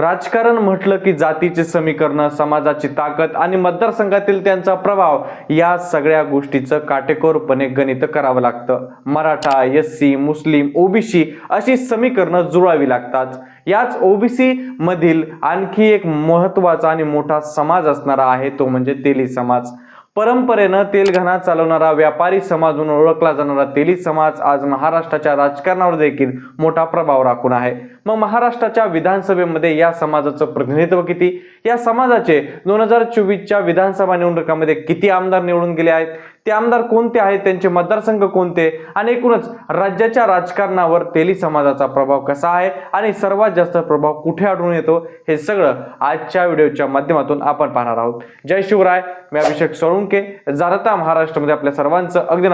राजकारण म्हटलं की जातीचे समीकरण समाजाची ताकद आणि मतदारसंघातील त्यांचा प्रभाव या सगळ्या गोष्टीचं काटेकोरपणे गणित करावं लागतं. Maratha S C Muslim OBC अशी समीकरणं जुळावी लागतात. याच ओबीसी मधील आणखी एक महत्त्वाचा आणि मोठा समाज असणारा आहे तो म्हणजे तेली समाज. परंपरेनं तेलघाणा चालवणारा व्यापारी समाज म्हणून ओळखला जाणारा तेली समाज आज महाराष्ट्राच्या राजकारणावर देखील मोठा प्रभाव राखून आहे. मग महाराष्ट्राच्या विधानसभेमध्ये या समाजाचं प्रतिनिधित्व किती? या समाजाचे दोन हजार चोवीसच्या विधानसभा निवडणुकामध्ये किती आमदार निवडून गेले आहेत? ते आमदार कोणते आहेत त्यांचे मतदारसंघ कोणते? आणि एकूणच राज्याच्या राजकारणावर तेली समाजाचा प्रभाव कसा आहे आणि सर्वात जास्त प्रभाव कुठे आढळून येतो हे सगळं आजच्या व्हिडिओच्या माध्यमातून आपण पाहणार आहोत. जय शिवराय मी अभिषेक सोळुंके जाणता महाराष्ट्रामध्ये आपल्या सर्वांचं अगदी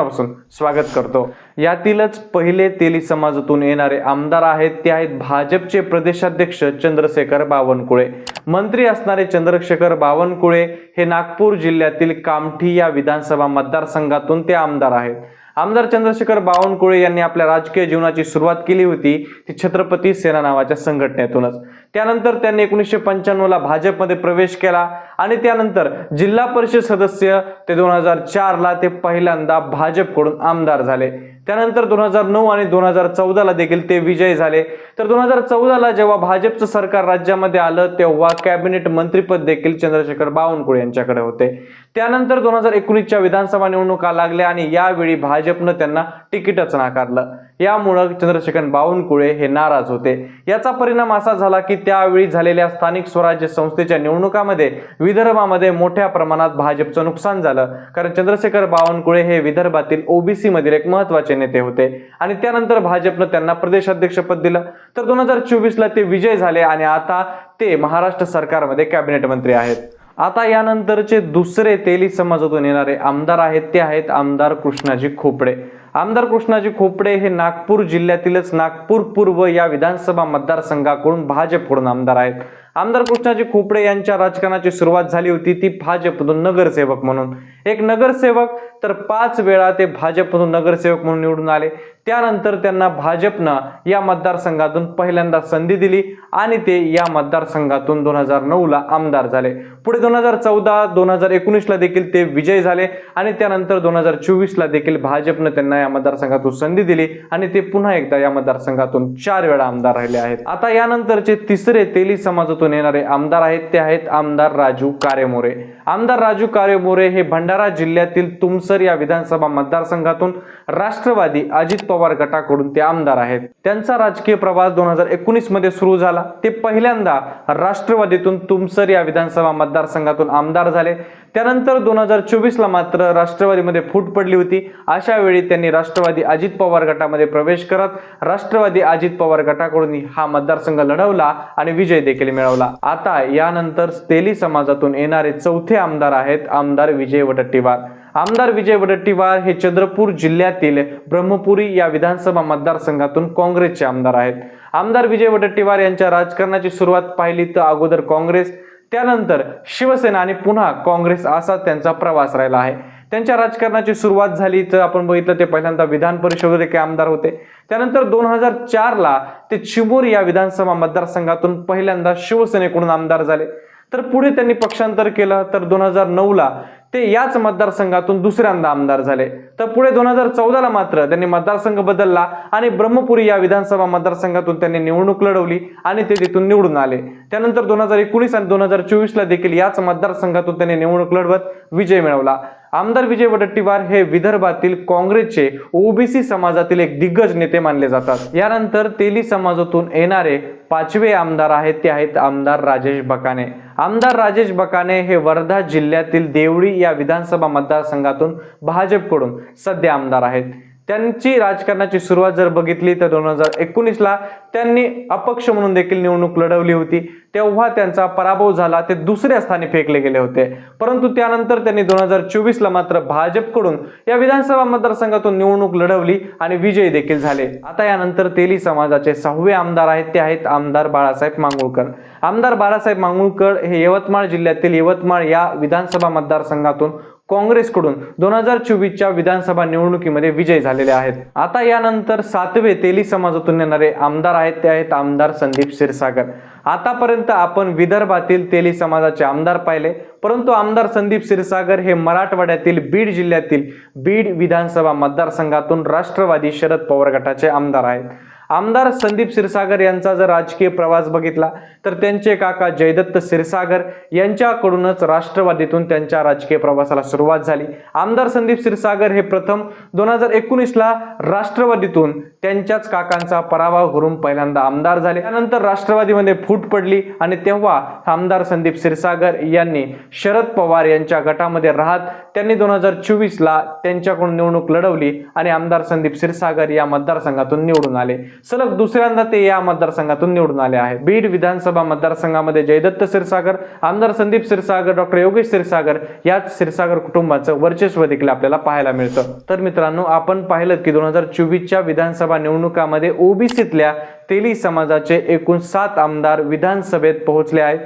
स्वागत करतो. यातीलच पहिले तेली समाजातून येणारे आमदार आहेत. ते आहेत भाजपचे प्रदेशाध्यक्ष चंद्रशेखर बावनकुळे. मंत्री असणारे चंद्रशेखर बावनकुळे हे नागपूर जिल्ह्यातील कामठी या विधानसभा मतदारसंघातून ते आमदार आहेत. आमदार चंद्रशेखर बावनकुळे यांनी आपल्या राजकीय जीवनाची सुरुवात केली होती ती छत्रपती सेना नावाच्या संघटनेतूनच. त्यानंतर त्यांनी एकोणीसशे पंच्याण्णवला भाजपमध्ये प्रवेश केला आणि त्यानंतर जिल्हा परिषद सदस्य ते दोन हजार चारला ते पहिल्यांदा भाजपकडून आमदार झाले. त्यानंतर दोन हजार नऊ आणि दोन हजार चौदाला देखील ते विजयी झाले. तर दोन हजार चौदाला जेव्हा भाजपचं सरकार राज्यामध्ये आलं तेव्हा कॅबिनेट मंत्रीपद देखील चंद्रशेखर बावनकुळे यांच्याकडे होते. त्यानंतर दोन हजार एकोणीसच्या विधानसभा निवडणुका लागल्या आणि यावेळी भाजपनं त्यांना तिकीटच नाकारलं? यामुळं चंद्रशेखर बावनकुळे हे नाराज होते. याचा परिणाम असा झाला की त्यावेळी झालेल्या स्थानिक स्वराज्य संस्थेच्या निवडणुकामध्ये विदर्भामध्ये मोठ्या प्रमाणात भाजपचं नुकसान झालं. कारण चंद्रशेखर बावनकुळे हे विदर्भातील ओबीसी मधील एक महत्त्वाचे नेते होते आणि त्यानंतर भाजपनं त्यांना प्रदेशाध्यक्षपद दिलं. तर दोन हजार चोवीसला ते विजय झाले आणि आता ते महाराष्ट्र सरकारमध्ये कॅबिनेट मंत्री आहेत. आता यानंतरचे दुसरे तेली समाजातून येणारे आमदार आहेत ते आहेत आमदार कृष्णाजी खोपडे. आमदार कृष्णाजी खोपडे हे नागपूर जिल्ह्यातीलच नागपूर पूर्व या विधानसभा मतदारसंघाकडून भाजपकडून आमदार आहेत. आमदार कृष्णाजी खोपडे यांच्या राजकारणाची सुरुवात झाली होती ती भाजपमधून नगरसेवक म्हणून. एक नगरसेवक तर पाच वेळा ते भाजपमधून नगरसेवक म्हणून निवडून आले. त्यानंतर त्यांना भाजपनं या मतदारसंघातून पहिल्यांदा संधी दिली आणि ते या मतदारसंघातून दोन हजार नऊला आमदार झाले. पुढे दोन हजार चौदा दोन हजार एकोणीसला देखील ते विजय झाले आणि त्यानंतर दोन हजार चोवीसला देखील भाजपनं त्यांना या मतदारसंघातून संधी दिली आणि ते पुन्हा एकदा या मतदारसंघातून चार वेळा आमदार राहिले आहेत. आता यानंतरचे तिसरे तेली समाजातून येणारे आमदार आहेत ते आहेत आमदार राजू कारेमोरे. आमदार राजू कारेमोरे हे भंडारा जिल्ह्यातील तुमसर या विधानसभा मतदारसंघातून राष्ट्रवादी अजित पवार गटाकडून ते आमदार आहेत. त्यांचा राजकीय प्रवास दोन हजार एकोणीसमध्ये सुरू झाला. ते पहिल्यांदा राष्ट्रवादीतून तुमसर या विधानसभा मतदारसंघातून आमदार झाले. त्यानंतर दोन हजार चोवीसला मात्र राष्ट्रवादीमध्ये फूट पडली होती. अशा वेळी त्यांनी राष्ट्रवादी अजित पवार गटामध्ये प्रवेश करत राष्ट्रवादी अजित पवार गटाकडून हा मतदारसंघ लढवला आणि विजय देखील मिळवला. आता यानंतर तेली समाजातून येणारे चौथे आमदार आहेत आमदार विजय वडट्टीवार आमदार विजय वडट्टीवार हे चंद्रपूर जिल्ह्यातील ब्रह्मपुरी या विधानसभा मतदारसंघातून काँग्रेसचे आमदार आहेत. आमदार विजय वडट्टीवार यांच्या राजकारणाची सुरुवात पाहिली तर अगोदर काँग्रेस त्यानंतर शिवसेना आणि पुन्हा काँग्रेस असा त्यांचा प्रवास राहिला आहे. त्यांच्या राजकारणाची सुरुवात झाली तर आपण बघितलं ते पहिल्यांदा विधान परिषदेचे काही आमदार होते. त्यानंतर दोन हजार चारला ते चिमूर या विधानसभा मतदारसंघातून पहिल्यांदा शिवसेनेकडून आमदार झाले. तर पुढे त्यांनी पक्षांतर केलं तर दोन हजार नऊला ते याच मतदारसंघातून दुसऱ्यांदा आमदार झाले. तर पुढे दोन हजार चौदाला मात्र त्यांनी मतदारसंघ बदलला आणि ब्रह्मपुरी या विधानसभा मतदारसंघातून त्यांनी निवडणूक लढवली आणि ते तिथून निवडून आले. त्यानंतर दोन हजार एकोणीस आणि दोन हजार चोवीसला देखील याच मतदारसंघातून त्यांनी निवडणूक लढवत विजय मिळवला. आमदार विजय वडट्टीवार हे विदर्भातील काँग्रेसचे ओबीसी समाजातील एक दिग्गज नेते मानले जातात. यानंतर तेली समाजातून येणारे पाचवे आमदार आहेत ते आहेत आमदार राजेश बकाने. आमदार राजेश बकाने हे वर्धा जिल्ह्यातील देवळी या विधानसभा मतदारसंघातून भाजपकडून सध्या आमदार आहेत. त्यांची राजकारणाची सुरुवात जर बघितली तर दोन हजार एकोणीसला त्यांनी अपक्ष म्हणून देखील निवडणूक लढवली होती. तेव्हा त्यांचा पराभव झाला ते दुसऱ्या स्थानी फेकले गेले होते. परंतु त्यानंतर त्यांनी दोन हजार चोवीसला मात्र भाजपकडून या विधानसभा मतदारसंघातून निवडणूक लढवली आणि विजयी देखील झाले. आता यानंतर तेली समाजाचे सहावे आमदार आहेत ते आहेत आमदार बाळासाहेब मांगुळकर. आमदार बाळासाहेब मांगुळकर हे यवतमाळ जिल्ह्यातील यवतमाळ या विधानसभा मतदारसंघातून काँग्रेसकडून दोन हजार चोवीसच्या विधानसभा निवडणुकीमध्ये विजय झालेले आहेत. आता यानंतर सातवे तेली समाजातून येणारे आमदार आहेत ते आहेत आमदार संदीप क्षीरसागर. आतापर्यंत आपण विदर्भातील तेली समाजाचे आमदार पाहिले. परंतु आमदार संदीप क्षीरसागर हे मराठवाड्यातील बीड जिल्ह्यातील बीड विधानसभा मतदारसंघातून राष्ट्रवादी शरद पवार गटाचे आमदार आहेत. आमदार संदीप क्षीरसागर यांचा जर राजकीय प्रवास बघितला तर त्यांचे काका जयदत्त क्षीरसागर यांच्याकडूनच राष्ट्रवादीतून त्यांच्या राजकीय प्रवासाला सुरुवात झाली. आमदार संदीप क्षीरसागर हे प्रथम दोन हजार एकोणीसला राष्ट्रवादीतून त्यांच्याच काकांचा पराभव करून पहिल्यांदा आमदार झाले. त्यानंतर राष्ट्रवादीमध्ये फूट पडली आणि तेव्हा आमदार संदीप क्षीरसागर यांनी शरद पवार यांच्या गटामध्ये राहत त्यांनी दोन हजार चोवीसला त्यांच्याकडून निवडणूक लढवली आणि आमदार संदीप क्षीरसागर या मतदारसंघातून निवडून आले. सलग दुसऱ्यांदा ते या मतदारसंघातून निवडून आले आहे बीड विधानसभा मतदारसंघामध्ये जयदत्त क्षीरसागर आमदार संदीप क्षीरसागर डॉक्टर योगेश क्षीरसागर याच क्षीरसागर कुटुंबाचं वर्चस्व देखील आपल्याला पाहायला मिळतं. तर मित्रांनो आपण पाहिलं की दोन हजार चोवीसच्या विधानसभा निवडणुकामध्ये ओबीसीतल्या तेली समाजाचे एकूण सात आमदार विधानसभेत पोहोचले आहेत.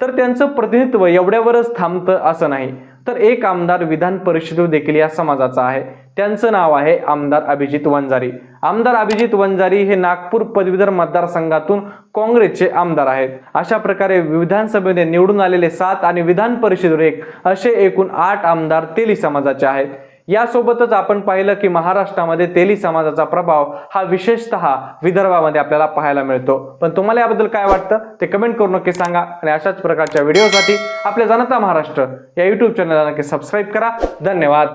तर त्यांचं प्रतिनिधित्व एवढ्यावरच थांबतं असं नाही. तर एक आमदार विधान परिषदेवर देखील या समाजाचा आहे. त्यांचं नाव आहे आमदार अभिजित वंजारी. आमदार अभिजित वंजारी हे नागपूर पदवीधर मतदारसंघातून काँग्रेसचे आमदार आहेत. अशा प्रकारे विधानसभेमध्ये निवडून आलेले सात आणि विधान परिषदेवर एक असे एकूण आठ आमदार तेली समाजाचे आहेत. यासोबतच आपण पाहिलं की महाराष्ट्रामध्ये तेली समाजाचा प्रभाव हा विशेषतः विदर्भामध्ये आपल्याला पाहायला मिळतो. पण तुम्हाला याबद्दल काय वाटतं? ते कमेंट करून नक्की सांगा आणि अशाच प्रकारच्या व्हिडिओसाठी आपल्या जनता महाराष्ट्र या युट्यूब चॅनलला नक्की सबस्क्राईब करा. धन्यवाद.